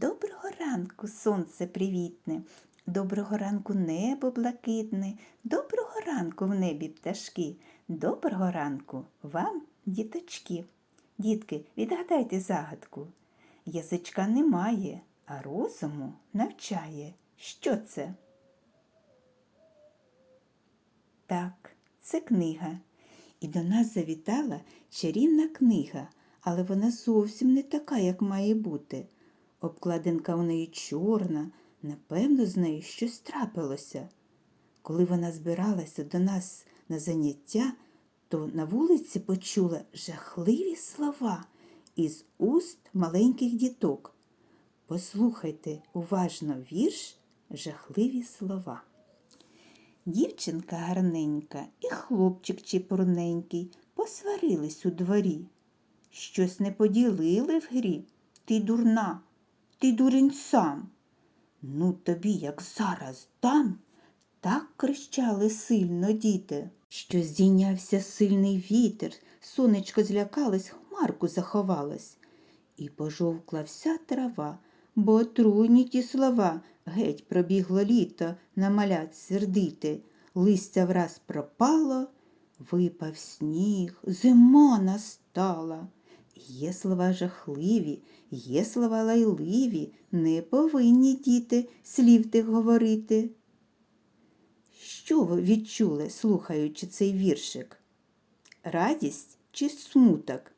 Доброго ранку, сонце привітне, доброго ранку небо блакитне, доброго ранку в небі пташки, доброго ранку вам, діточки. Дітки, відгадайте загадку. Язичка немає, а розуму навчає. Що це? Так, це книга. І до нас завітала чарівна книга, але вона зовсім не така, як має бути. Обкладинка у неї чорна, напевно, з нею щось трапилося. Коли вона збиралася до нас на заняття, то на вулиці почула жахливі слова із уст маленьких діток. Послухайте уважно вірш жахливі слова. Дівчинка гарненька і хлопчик чепурненький посварились у дворі. Щось не поділили в грі. Ти дурна, ти дурень сам. Ну тобі, як зараз дам, так кричали сильно діти, що здійнявся сильний вітер, сонечко злякалось, хмарку заховалась. І пожовкла вся трава, бо отруйні ті слова. Геть пробігло літо на малят сердити, листя враз пропало, випав сніг, зима настала. Є слова жахливі, є слова лайливі, не повинні діти слів тих говорити. Що ви відчули, слухаючи цей віршик? Радість чи смуток?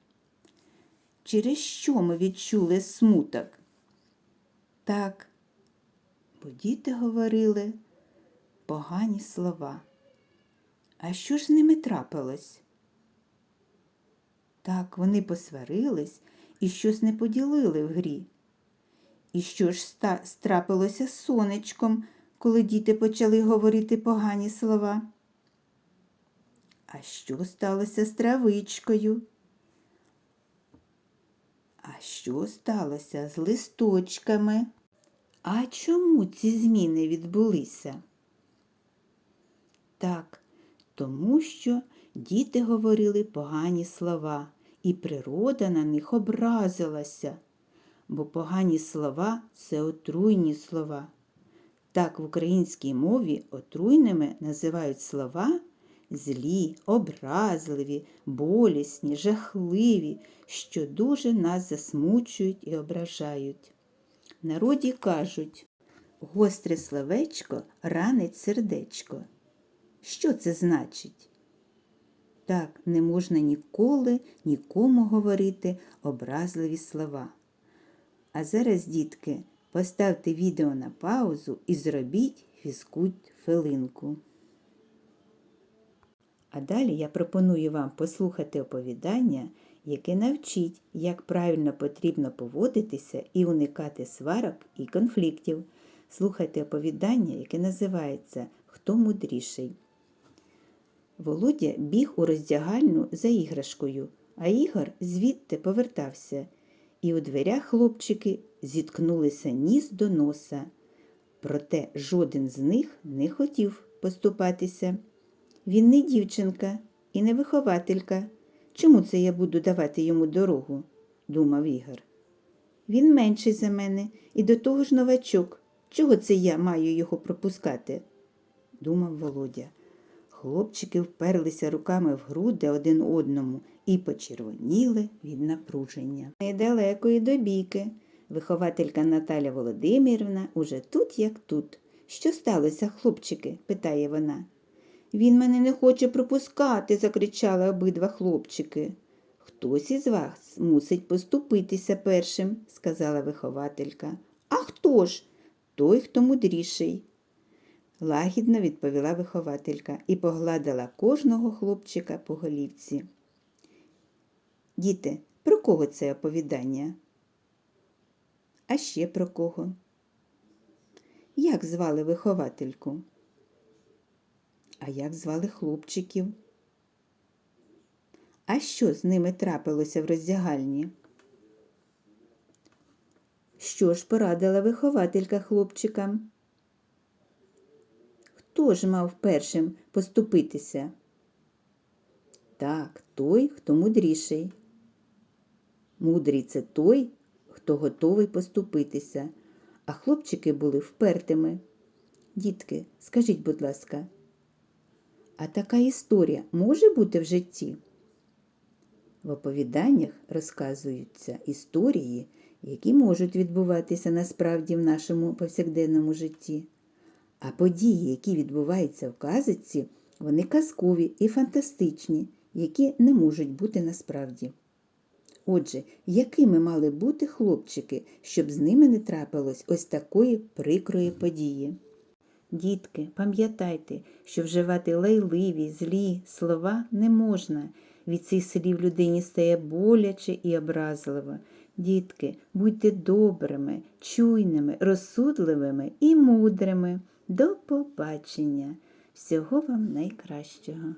Через що ми відчули смуток? Так, бо діти говорили погані слова. А що ж з ними трапилось? Так, вони посварились і щось не поділили в грі. І що ж страпилося з сонечком, коли діти почали говорити погані слова? А що сталося з травичкою? А що сталося з листочками? А чому ці зміни відбулися? Так, тому що діти говорили погані слова, і природа на них образилася, бо погані слова це отруйні слова. Так в українській мові отруйними називають слова злі, образливі, болісні, жахливі, що дуже нас засмучують і ображають. Народі кажуть гостре словечко ранить сердечко. Що це значить? Так, не можна ніколи нікому говорити образливі слова. А зараз, дітки, поставте відео на паузу і зробіть фізкульт хвилинку. А далі я пропоную вам послухати оповідання, яке навчить, як правильно потрібно поводитися і уникати сварок і конфліктів. Слухайте оповідання, яке називається Хто мудріший. Володя біг у роздягальню за іграшкою, а Ігор звідти повертався, і у дверях хлопчики зіткнулися ніс до носа. Проте жоден з них не хотів поступатися. Він не дівчинка і не вихователька. Чому це я буду давати йому дорогу? думав Ігор. Він менший за мене і до того ж новачок. Чого це я маю його пропускати? думав Володя. Хлопчики вперлися руками в груди один одному і почервоніли від напруження. Недалеко і до бійки. Вихователька Наталя Володимирівна уже тут, як тут. Що сталося, хлопчики? питає вона. Він мене не хоче пропускати, закричали обидва хлопчики. Хтось із вас мусить поступитися першим, сказала вихователька. А хто ж? Той, хто мудріший. Лагідно відповіла вихователька і погладила кожного хлопчика по голівці. Діти, про кого це оповідання? А ще про кого? Як звали виховательку? А як звали хлопчиків? А що з ними трапилося в роздягальні? Що ж порадила вихователька хлопчикам? Хто ж мав першим поступитися? Так, той, хто мудріший. Мудрий це той, хто готовий поступитися, а хлопчики були впертими. Дітки, скажіть, будь ласка, а така історія може бути в житті? В оповіданнях розказуються історії, які можуть відбуватися насправді в нашому повсякденному житті. А події, які відбуваються в казочці, вони казкові і фантастичні, які не можуть бути насправді. Отже, якими мали бути хлопчики, щоб з ними не трапилось ось такої прикрої події? Дітки, пам'ятайте, що вживати лайливі, злі слова не можна. Від цих слів людині стає боляче і образливо. Дітки, будьте добрими, чуйними, розсудливими і мудрими. До побачення. Всього вам найкращого.